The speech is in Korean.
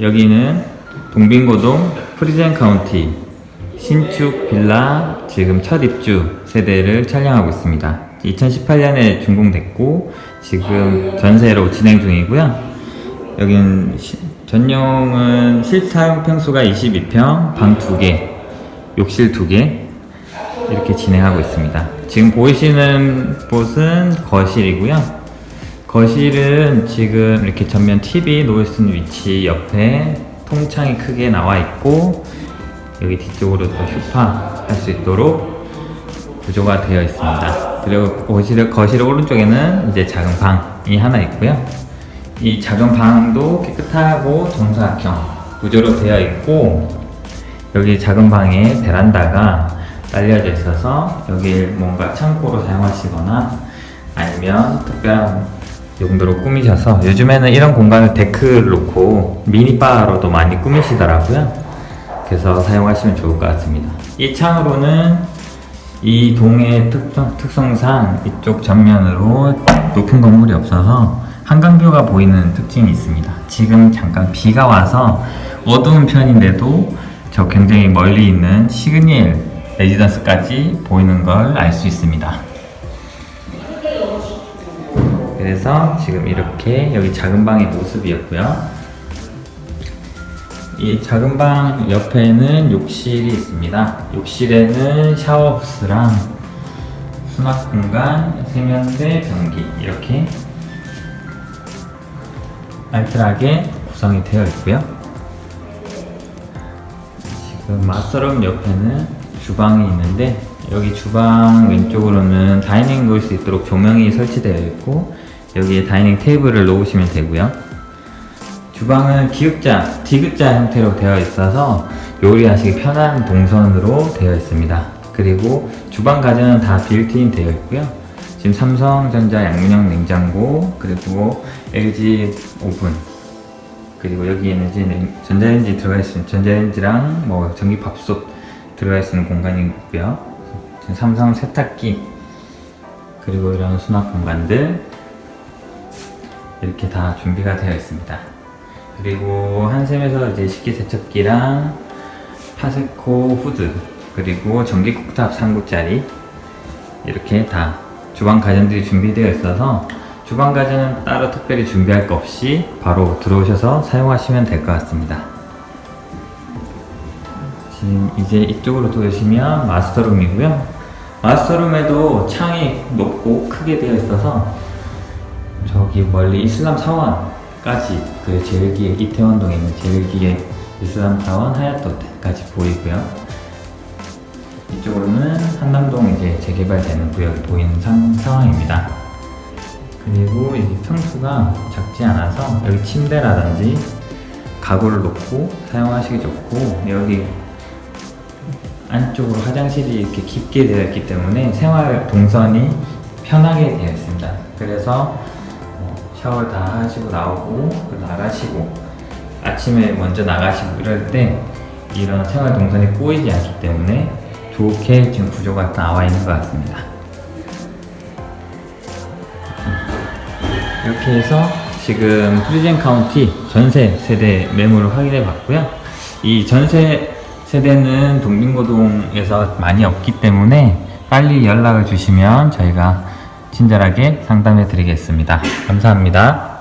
여기는 동빙고동 프리젠 카운티 신축 빌라 지금 첫 입주 세대를 촬영하고 있습니다. 2018년에 준공됐고 지금 전세로 진행 중이고요. 여기는 시- 전용은 실사용 평수가 22평, 방 2개, 욕실 2개 이렇게 진행하고 있습니다. 지금 보이시는 곳은 거실이고요. 거실은 지금 이렇게 전면 TV 놓을 수 있는 위치 옆에 통창이 크게 나와 있고 여기 뒤쪽으로 또 휴파 할 수 있도록 구조가 되어 있습니다. 그리고 거실, 거실 오른쪽에는 이제 작은 방이 하나 있고요. 이 작은 방도 깨끗하고 정사각형 구조로 되어 있고 여기 작은 방에 베란다가 딸려져 있어서 여기 뭔가 창고로 사용하시거나 아니면 특별한 용도로 꾸미셔서 요즘에는 이런 공간을 데크를 놓고 미니바로도 많이 꾸미시더라고요. 그래서 사용하시면 좋을 것 같습니다. 이 창으로는 이 동의 특성, 특성상 이쪽 전면으로 높은 건물이 없어서 한강뷰가 보이는 특징이 있습니다. 지금 잠깐 비가 와서 어두운 편인데도 저 굉장히 멀리 있는 시그니엘 레지던스까지 보이는 걸 알 수 있습니다. 그래서 지금 이렇게 여기 작은 방의 모습이었고요. 이 작은 방 옆에는 욕실이 있습니다. 욕실에는 샤워 부스랑 수납 공간, 세면대, 변기 이렇게 알뜰하게 구성이 되어 있고요. 지금 마스터룸 옆에는 주방이 있는데 여기 주방 왼쪽으로는 다이닝 놓을 수 있도록 조명이 설치되어 있고 여기에 다이닝 테이블을 놓으시면 되고요. 주방은 기역자, 디귿자 형태로 되어 있어서 요리하시기 편한 동선으로 되어 있습니다. 그리고 주방 가전은 다 빌트인 되어 있고요. 지금 삼성전자 양문형 냉장고, 그리고 LG 오븐, 그리고 여기에는 이제 냉- 전자레인지 들어가 있으면 전자레인지랑 뭐 전기밥솥 들어가 있는 공간이 있고요. 지금 삼성 세탁기, 그리고 이런 수납 공간들 이렇게 다 준비가 되어 있습니다. 그리고 한샘에서 이제 식기 세척기랑 파세코 후드 그리고 전기 쿡탑 3구짜리 이렇게 다 주방 가전들이 준비되어 있어서 주방 가전은 따로 특별히 준비할 거 없이 바로 들어오셔서 사용하시면 될 것 같습니다. 지금 이제 이쪽으로 들어오시면 마스터룸이고요. 마스터룸에도 창이 높고 크게 되어 있어서 저기 멀리 이슬람 사원까지 그 제일기에 이태원동에 있는 제일기에 이슬람 사원 하얏도까지 보이고요. 이쪽으로는 한남동 이제 재개발되는 구역이 보이는 상, 상황입니다. 그리고 이 평수가 작지 않아서 여기 침대라든지 가구를 놓고 사용하시기 좋고 여기 안쪽으로 화장실이 이렇게 깊게 되어 있기 때문에 생활 동선이 편하게 되어 있습니다. 그래서 뭐 샤워 다 하시고 나오고 또 나가시고 아침에 먼저 나가시고 이럴 때 이런 생활 동선이 꼬이지 않기 때문에 좋게 지금 구조가 나와 있는 것 같습니다. 이렇게 해서 지금 프리젠 카운티 전세 세대 매물을 확인해 봤고요. 이 전세 세대는 동빙고동에서 많이 없기 때문에 빨리 연락을 주시면 저희가 친절하게 상담해 드리겠습니다. 감사합니다.